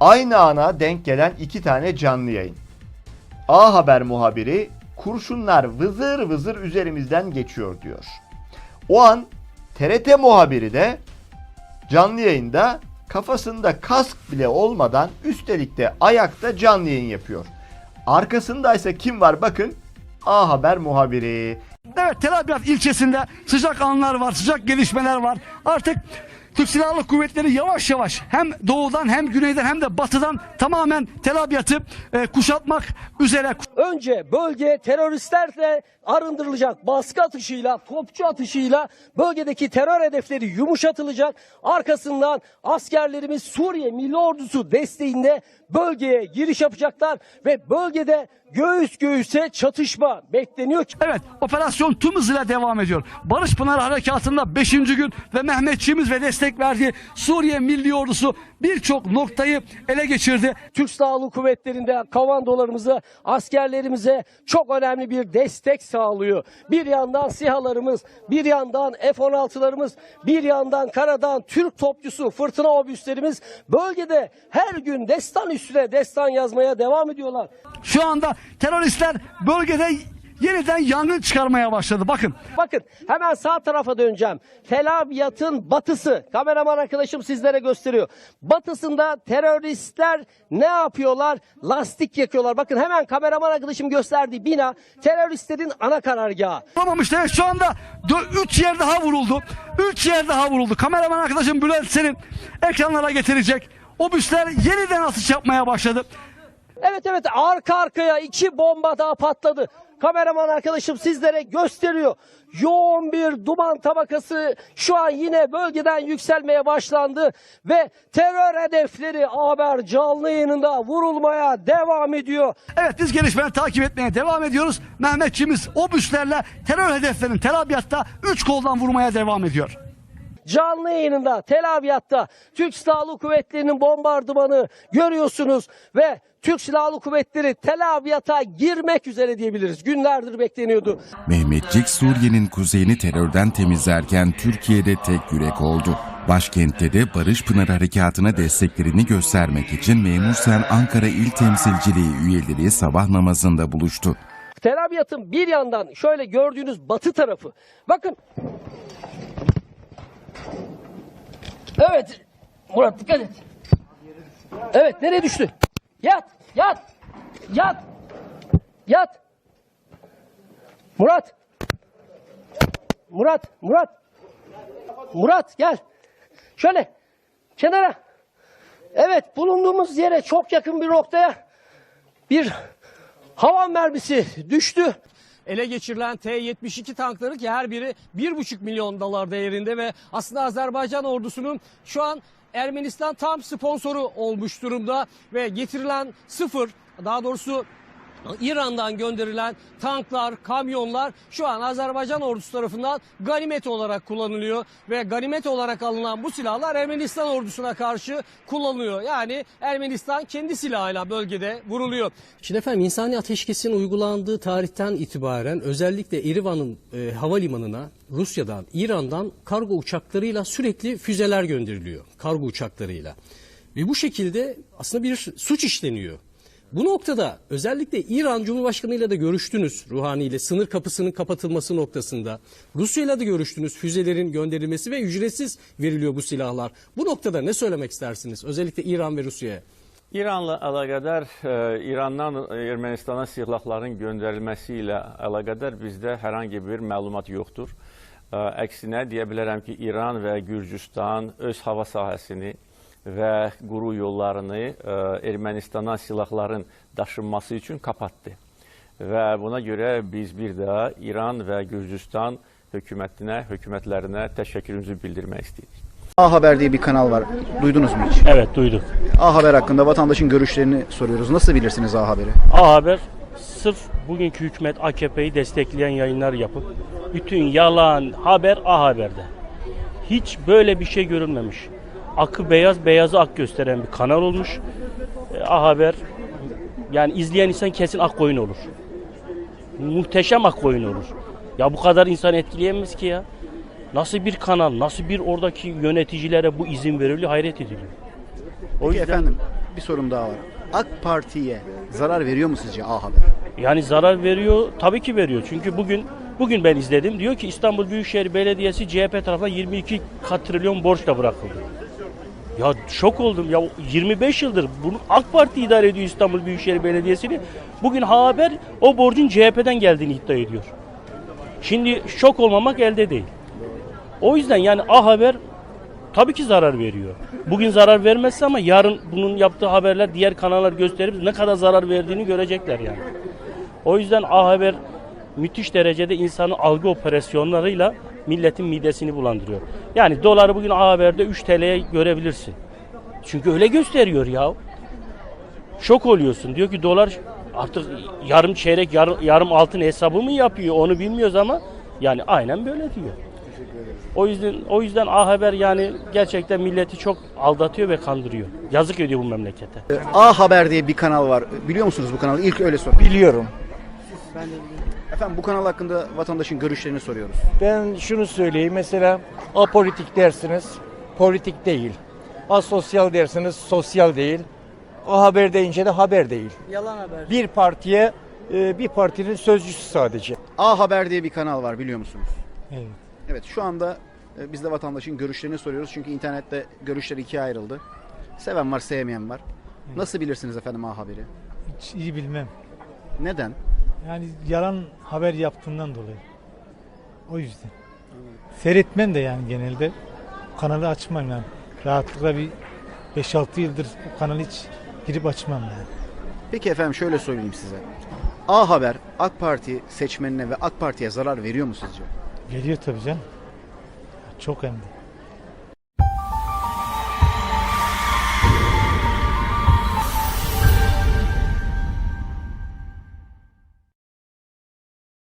Aynı ana denk gelen iki tane canlı yayın. A Haber muhabiri kurşunlar vızır vızır üzerimizden geçiyor diyor. O an TRT muhabiri de canlı yayında kafasında kask bile olmadan üstelik de ayakta canlı yayın yapıyor. Arkasında ise kim var bakın A Haber muhabiri. Evet Tel Abyad ilçesinde sıcak anlar var, sıcak gelişmeler var. Artık Türk Silahlı Kuvvetleri yavaş yavaş hem doğudan hem güneyden hem de batıdan tamamen Tel Abyad'ı e, kuşatmak üzere. Önce bölge teröristlerle arındırılacak. Baskı atışıyla, topçu atışıyla bölgedeki terör hedefleri yumuşatılacak. Arkasından askerlerimiz Suriye Milli Ordusu desteğinde bölgeye giriş yapacaklar ve bölgede göğüs göğüse çatışma bekleniyor. Evet operasyon tüm hızıyla devam ediyor. Barış Pınar Harekatı'nda 5. gün ve Mehmetçiğimiz ve destek verdiği Suriye Milli Ordusu birçok noktayı ele geçirdi. Türk Silahlı Kuvvetleri'nde komandolarımıza, askerlerimize çok önemli bir destek sağlıyor. Bir yandan SİHA'larımız, bir yandan F-16'larımız, bir yandan karadan Türk topçusu fırtına obüslerimiz bölgede her gün destan üstüne destan yazmaya devam ediyorlar. Şu anda teröristler bölgede yeniden yangın çıkarmaya başladı. Bakın Bakın hemen sağ tarafa döneceğim. Tel Abyad'ın batısı. Kameraman arkadaşım sizlere gösteriyor. Batısında teröristler ne yapıyorlar? Lastik yakıyorlar. Bakın hemen kameraman arkadaşım gösterdiği bina teröristlerin ana karargahı. Olamamıştı. Evet, şu anda 3 yer daha vuruldu. 3 yer daha vuruldu. Kameraman arkadaşım Bülent senin ekranlara getirecek. Obüsler yeniden atış yapmaya başladı. Evet evet arka arkaya iki bomba daha patladı. Kameraman arkadaşım sizlere gösteriyor. Yoğun bir duman tabakası şu an yine bölgeden yükselmeye başlandı ve terör hedefleri haber canlı yayınında vurulmaya devam ediyor. Evet biz gelişmeleri takip etmeye devam ediyoruz. Mehmetçimiz obüslerle terör hedeflerini Tel Abyad'da 3 koldan vurmaya devam ediyor. Canlı yayınında Tel Abyad'da Türk Silahlı Kuvvetleri'nin bombardımanı görüyorsunuz ve Türk Silahlı Kuvvetleri Tel Abyad'a girmek üzere diyebiliriz. Günlerdir bekleniyordu. Mehmetçik Suriye'nin kuzeyini terörden temizlerken Türkiye'de tek yürek oldu. Başkentte de Barış Pınar Harekatı'na desteklerini göstermek için Memur Sen Ankara İl Temsilciliği üyeleri sabah namazında buluştu. Tel Abyad'ın bir yandan şöyle gördüğünüz batı tarafı. Bakın. Evet. Murat dikkat et. Evet nereye düştü? Yat. Yat. Yat. Yat. Murat. Murat. Murat. Murat gel. Şöyle. Kenara. Evet bulunduğumuz yere çok yakın bir noktaya bir havan mermisi düştü. Ele geçirilen T-72 tankları ki her biri 1,5 milyon dolar değerinde ve aslında Azerbaycan ordusunun şu an Ermenistan tam sponsoru olmuş durumda ve getirilen sıfır daha doğrusu İran'dan gönderilen tanklar, kamyonlar şu an Azerbaycan ordusu tarafından ganimet olarak kullanılıyor ve ganimet olarak alınan bu silahlar Ermenistan ordusuna karşı kullanılıyor. Yani Ermenistan kendi silahıyla bölgede vuruluyor. Şimdi efendim insani ateşkesin uygulandığı tarihten itibaren özellikle Erivan'ın e, havalimanına Rusya'dan, İran'dan kargo uçaklarıyla sürekli füzeler gönderiliyor. Kargo uçaklarıyla. Ve bu şekilde aslında bir suç işleniyor. Bu noktada özellikle İran Cumhurbaşkanı ile de görüştünüz Ruhani ile sınır kapısının kapatılması noktasında. Rusya ile de görüştünüz füzelerin gönderilmesi ve ücretsiz veriliyor bu silahlar. Bu noktada ne söylemek istersiniz özellikle İran ve Rusya'ya? İranla əlaqədar e, İrandan Ermənistana silahların göndərilməsi ilə əlaqədar bizdə hər hansı bir məlumat yoxdur. E, Əksinə deyə bilərəm ki, İran və Gürcüstan öz hava sahəsini və quru yollarını e, Ermənistana silahların daşınması üçün kapatdı. Və buna görə biz bir daha İran və Gürcüstan hökumətinə, hökumətlərinə təşəkkürümüzü bildirmək istəyirik. A Haber diye bir kanal var. Duydunuz mu hiç? Evet duyduk. A Haber hakkında vatandaşın görüşlerini soruyoruz. Nasıl bilirsiniz A Haber'i? A Haber sırf bugünkü hükümet AKP'yi destekleyen yayınlar yapıp bütün yalan haber A Haber'de. Hiç böyle bir şey görülmemiş. Akı beyaz, beyazı ak gösteren bir kanal olmuş. E, A Haber yani izleyen insan kesin ak koyun olur. Muhteşem ak koyun olur. Ya bu kadar insan etkileyemez ki ya. Nasıl bir kanal, nasıl bir oradaki yöneticilere bu izin veriliyor hayret ediliyor. O Peki efendim Bir sorum daha var. AK Parti'ye zarar veriyor mu sizce A Haber? Yani zarar veriyor, tabii ki veriyor. Çünkü bugün bugün ben izledim. Diyor ki İstanbul Büyükşehir Belediyesi CHP tarafından 22 katrilyon borçla bırakıldı. Ya şok oldum. Ya 25 yıldır bunu AK Parti idare ediyor İstanbul Büyükşehir Belediyesi'ni. Bugün haber o borcun CHP'den geldiğini iddia ediyor. Şimdi şok olmamak elde değil. O yüzden yani A Haber tabii ki zarar veriyor. Bugün zarar vermezse ama yarın bunun yaptığı haberler diğer kanallar gösterip ne kadar zarar verdiğini görecekler yani. O yüzden A Haber müthiş derecede insanın algı operasyonlarıyla milletin midesini bulandırıyor. Yani doları bugün A Haber'de 3 TL'ye görebilirsin. Çünkü öyle gösteriyor ya. Şok oluyorsun. Diyor ki dolar artık yarım çeyrek yarım, yarım altın hesabı mı yapıyor onu bilmiyoruz ama yani aynen böyle diyor. O yüzden o yüzden A Haber yani gerçekten milleti çok aldatıyor ve kandırıyor. Yazık ediyor bu memlekete. A Haber diye bir kanal var. Biliyor musunuz bu kanalı? İlk öyle sorayım. Biliyorum. Efendim bu kanal hakkında vatandaşın görüşlerini soruyoruz. Ben şunu söyleyeyim mesela apolitik dersiniz, politik değil. Asosyal dersiniz, sosyal değil. O haber deyince de haber değil. Yalan haber. Bir partiye, e, bir partinin sözcüsü sadece. A Haber diye bir kanal var biliyor musunuz? Evet. Evet şu anda e, biz de vatandaşın görüşlerini soruyoruz. Çünkü internette görüşler ikiye ayrıldı. Seven var, sevmeyen var. Nasıl bilirsiniz efendim A Haber'i? Hiç iyi bilmem. Neden? Yani yalan haber yaptığından dolayı. O yüzden. Seyretmem de yani genelde. Kanalı açmam yani. Rahatlıkla bir 5-6 yıldır bu kanalı hiç girip açmam yani. Peki efendim şöyle söyleyeyim size. A Haber AK Parti seçmenine ve AK Parti'ye zarar veriyor mu sizce? Geliyor tabii canım. Çok hem de.